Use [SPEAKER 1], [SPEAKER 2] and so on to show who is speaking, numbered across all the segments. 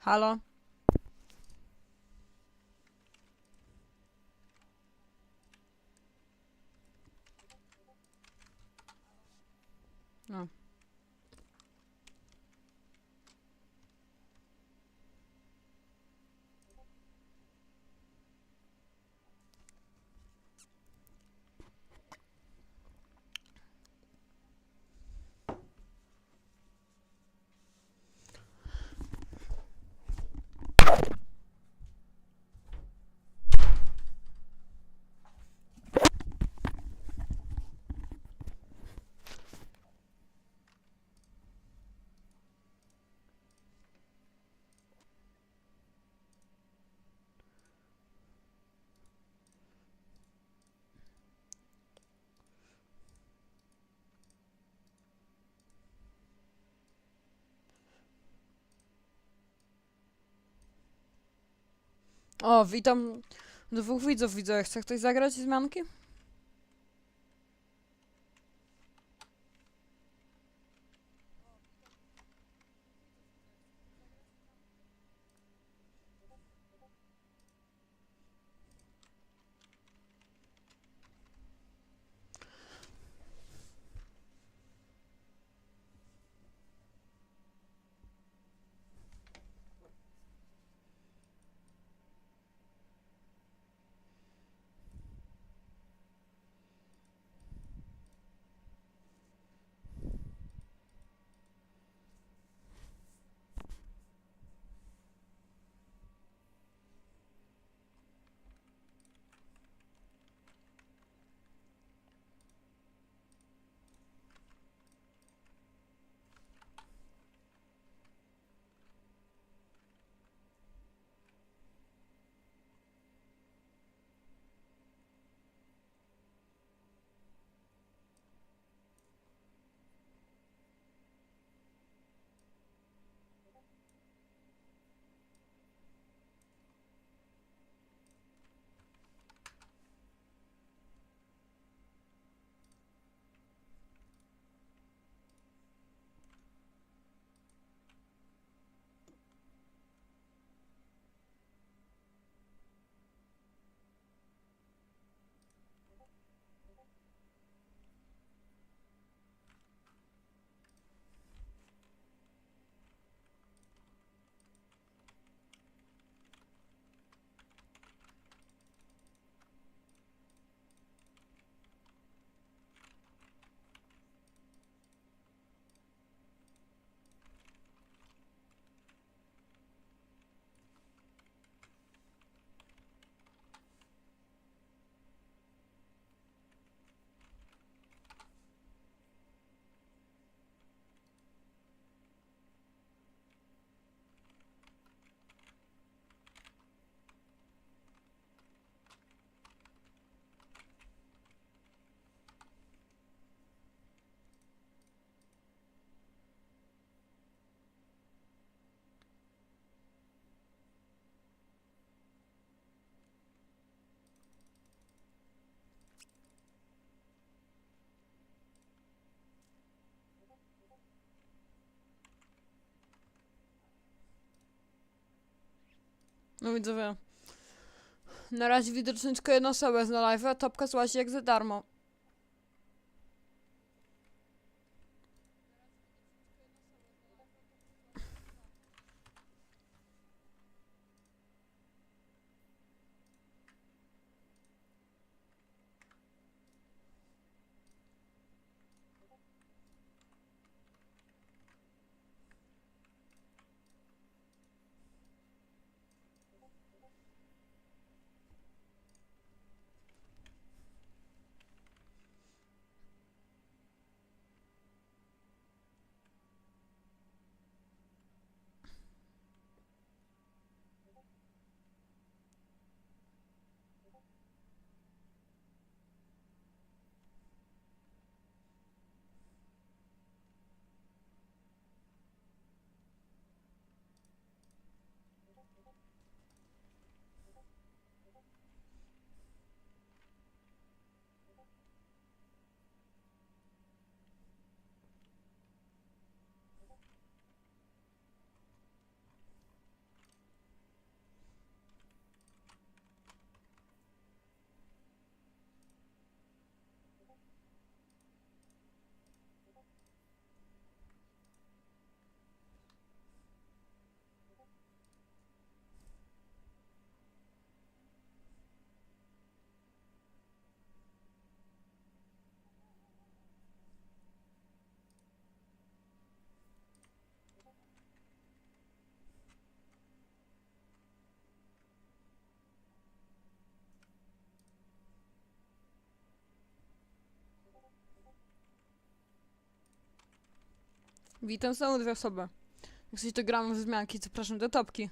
[SPEAKER 1] Halo? O, witam dwóch widzów, widzę. Chce ktoś zagrać zmianki? No widzowie. Na razie widocznie tylko jedna osoba jest na live, a topka złazi jak za darmo. Witam, znowu dwie osoby. Jak coś to gramy w zmianki, zapraszam do topki.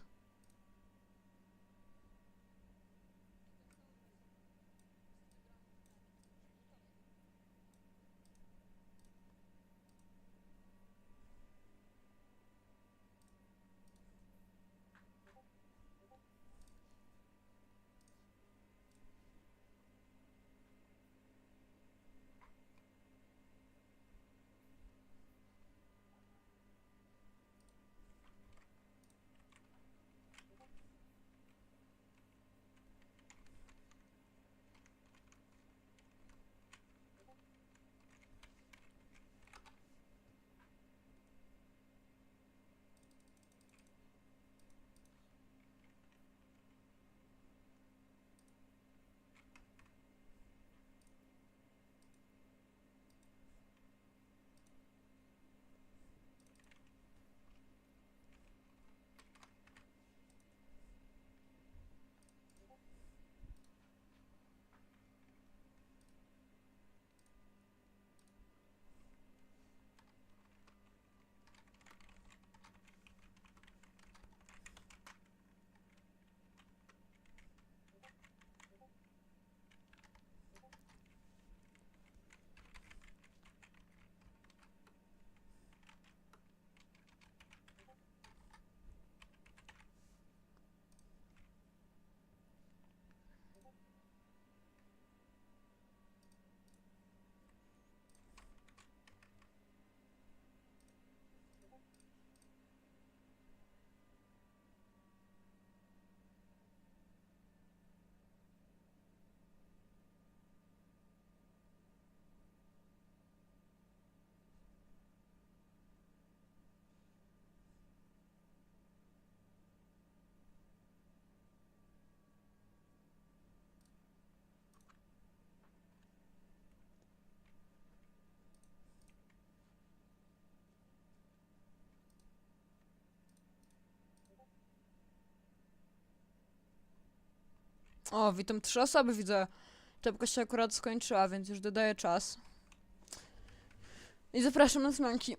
[SPEAKER 1] O, witam trzy osoby, widzę. Czepka się akurat skończyła, więc już dodaję czas. I zapraszam na zmianki.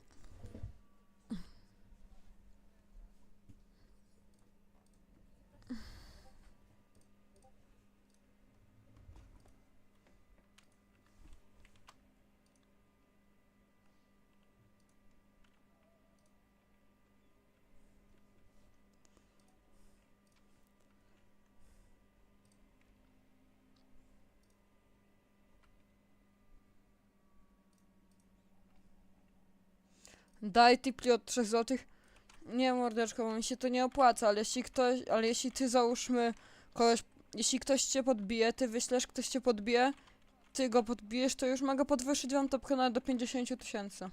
[SPEAKER 1] Daj tipli od 3 złotych. Nie, mordeczko, bo mi się to nie opłaca, ale jeśli ktoś, ale jeśli ty załóżmy kogoś, jeśli ktoś cię podbije, ty wyślesz, ktoś cię podbije, ty go podbijesz, to już mogę podwyższyć wam topkę nawet do 50 tysięcy.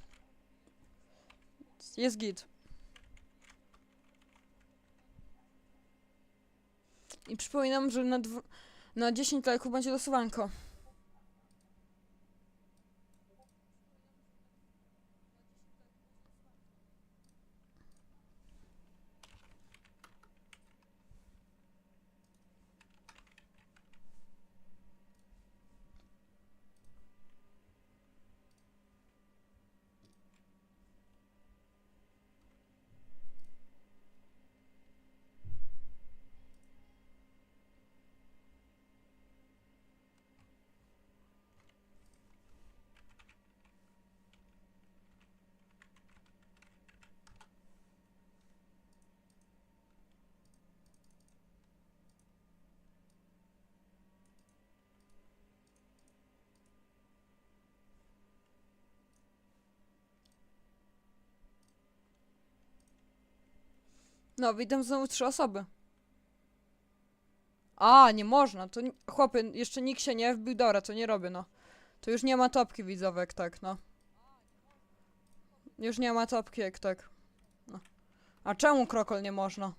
[SPEAKER 1] Jest git. I przypominam, że na, na 10 lajków będzie losowanko. No, widzę znowu trzy osoby. A, nie można, to chłopy, jeszcze nikt się nie wbił, dobra, to nie robię, no. To już nie ma topki widzowek, tak, no. Już nie ma topki, jak tak. No. A czemu krokol nie można?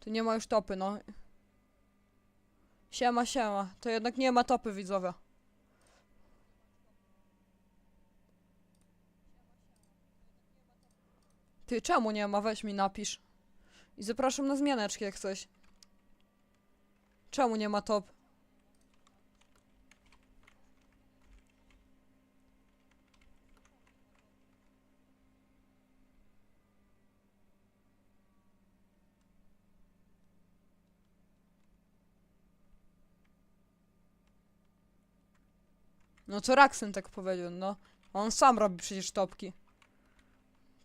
[SPEAKER 1] Tu nie ma już topy, no. Siema, siema. To jednak nie ma topy widzowe. Ty, czemu nie ma? Weź mi napisz. I zapraszam na zmianeczki, jak coś. Czemu nie ma top? No to Raksen tak powiedział, no. On sam robi przecież topki.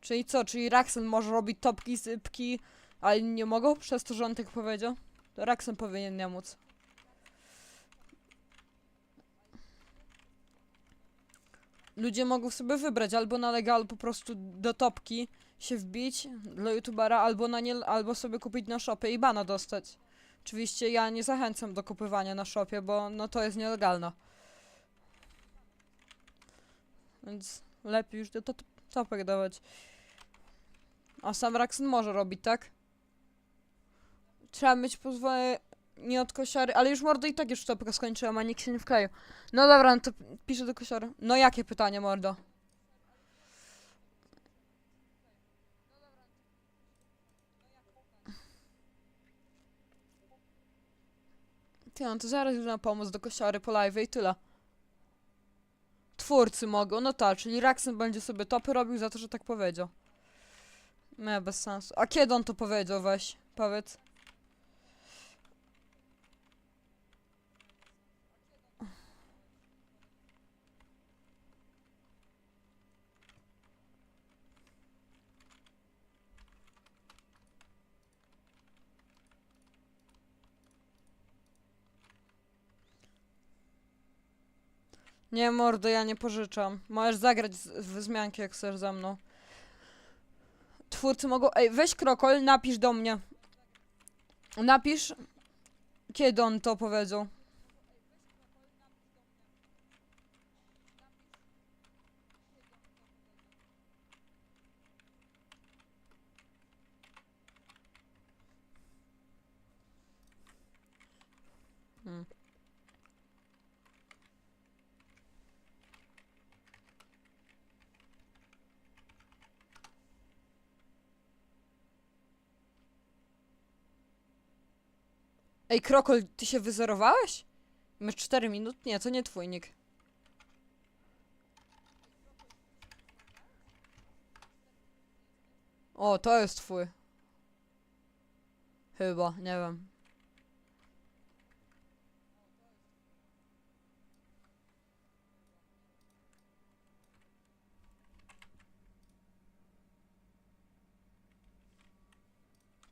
[SPEAKER 1] Czyli co, czyli Raksen może robić topki, sypki, ale nie mogą przez to, że on tak powiedział? To Raksen powinien nie móc. Ludzie mogą sobie wybrać albo na legal po prostu do topki się wbić dla youtubera, albo na nie, albo sobie kupić na shopie i bana dostać. Oczywiście ja nie zachęcam do kupywania na shopie, bo no to jest nielegalne. Więc lepiej już do to topek dawać. A sam Raksen może robić, tak? Trzeba mieć pozwolenie nie od kosiary, ale już mordo i tak już topkę skończyłem, a nikt się nie wkleił. No dobra, no to piszę do kosiary. No jakie pytanie, mordo? Ty, no to zaraz już na pomoc do kosiary po live i tyle. Twórcy mogą, no tak, czyli Raksen będzie sobie topy robił za to, że tak powiedział. Nie, bez sensu. A kiedy on to powiedział, weź, powiedz. Nie, mordo, ja nie pożyczam. Możesz zagrać w wzmianki, jak chcesz ze mną. Twórcy mogą... Ej, weź krokol, napisz do mnie. Napisz, kiedy on to powiedział. Ej, Krokol, ty się wyzerowałeś? Masz 4 minut? Nie, to nie twój nick. O, to jest twój. Chyba, nie wiem.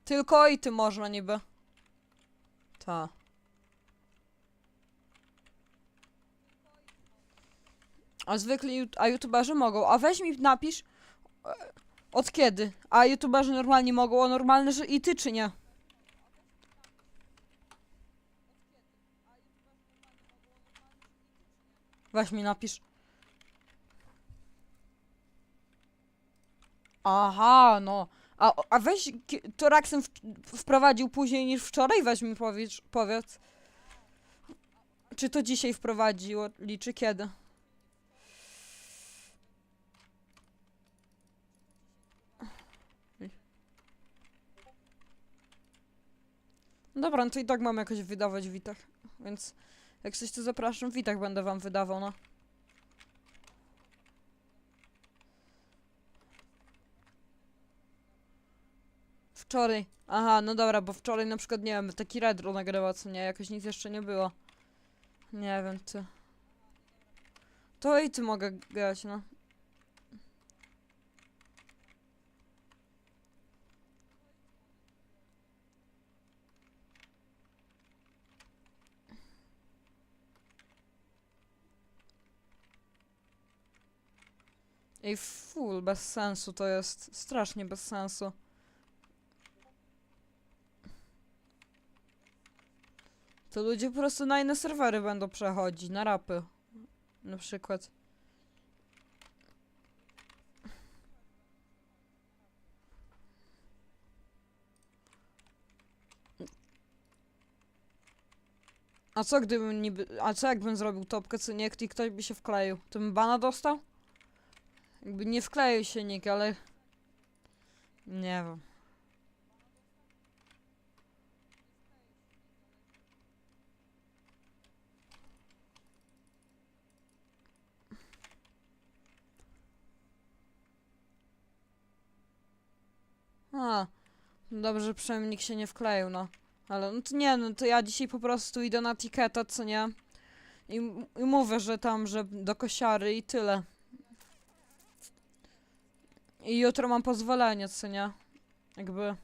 [SPEAKER 1] Tylko i ty można niby. Ta. A zwykli, a youtuberzy mogą. A weź mi napisz e, od kiedy. A youtuberzy normalnie mogą, a normalne, że i ty czy nie? Weź mi napisz. Aha, no. A, a weź, kie- to Raxen w, wprowadził później niż wczoraj? Weź mi powiedz, powiedz. Czy to dzisiaj wprowadziło, liczy kiedy? Dobra, no to i tak mam jakoś wydawać w witach, więc jak coś to zapraszam, w witach będę wam wydawał, no. Wczoraj. Aha, no dobra, bo wczoraj na przykład, nie wiem, taki retro nagrywa, co nie, jakoś nic jeszcze nie było. Nie wiem, ty. To i ty mogę grać, no. Ej, full, bez sensu to jest. Strasznie bez sensu. To ludzie po prostu na inne serwery będą przechodzić, na rapy. Na przykład. A co gdybym niby... A co jakbym zrobił topkę, co nie, i ktoś by się wkleił? To bym bana dostał? Jakby nie wkleił się nikt, ale... Nie wiem. A, dobrze, przynajmniej nikt się nie wkleił, no. Ale no to nie, no to ja dzisiaj po prostu idę na tiketa, co nie? I, I mówię, że tam, że do kosiary i tyle. I jutro mam pozwolenie, co nie? Jakby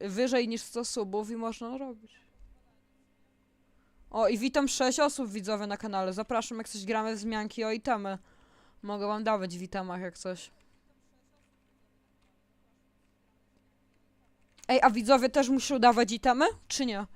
[SPEAKER 1] wyżej niż 100 subów i można robić. O, i witam 6 osób widzowie na kanale. Zapraszam, jak coś gramy w zmianki o itemy. Mogę wam dawać w itemach jak coś. Ej, a widzowie też muszą dawać itemy, czy nie?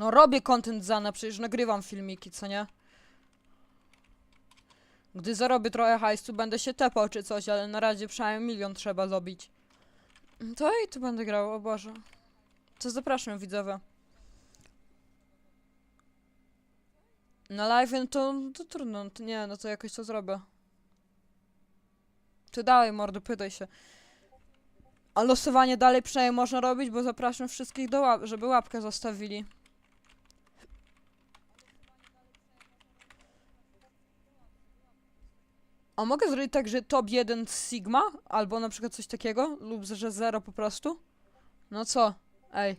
[SPEAKER 1] No robię content Zana, przecież nagrywam filmiki, co nie? Gdy zarobię trochę hajsu, będę się tepał czy coś, ale na razie przynajmniej milion trzeba zrobić. To i tu będę grał, o Boże. To zapraszam widzowie. Na live no to, to trudno, to nie, no to jakoś to zrobię. Ty dalej, mordo, pytaj się. A losowanie dalej przynajmniej można robić, bo zapraszam wszystkich do łap, żeby łapkę zostawili. A mogę zrobić tak, że top 1 Sigma? Albo na przykład coś takiego? Lub że 0 po prostu? No co? Ej.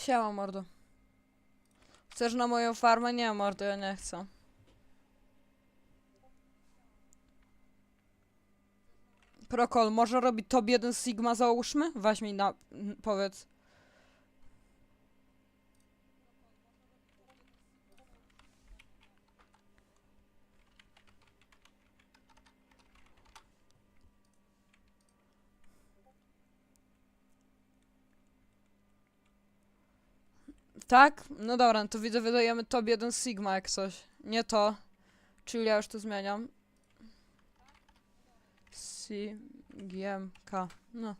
[SPEAKER 1] Siema, mordo. Chcesz na moją farmę? Nie, mordo, ja nie chcę. Prokol, może robić top 1 Sigma, załóżmy? Weź mi na... powiedz. Tak? No dobra, to widzę, wydajemy top 1 Sigma jak coś. Nie to. Czyli ja już to zmieniam. Sigmk. No.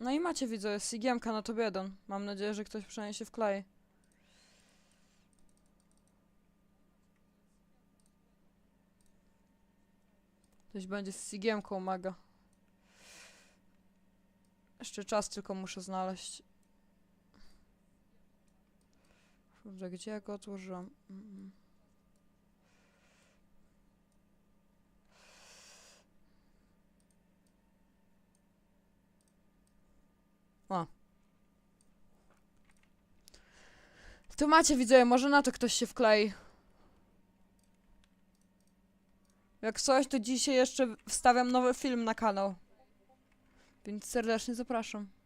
[SPEAKER 1] No i macie widzę, Sigmk na top 1. Mam nadzieję, że ktoś przynajmniej się wklei. Ktoś będzie z Sigmką maga. Jeszcze czas tylko muszę znaleźć. Kurde, gdzie ja go odłożyłam? Mm. O. Tu macie, widzę, może na to ktoś się wklei. Jak coś, to dzisiaj jeszcze wstawiam nowy film na kanał. Więc serdecznie zapraszam.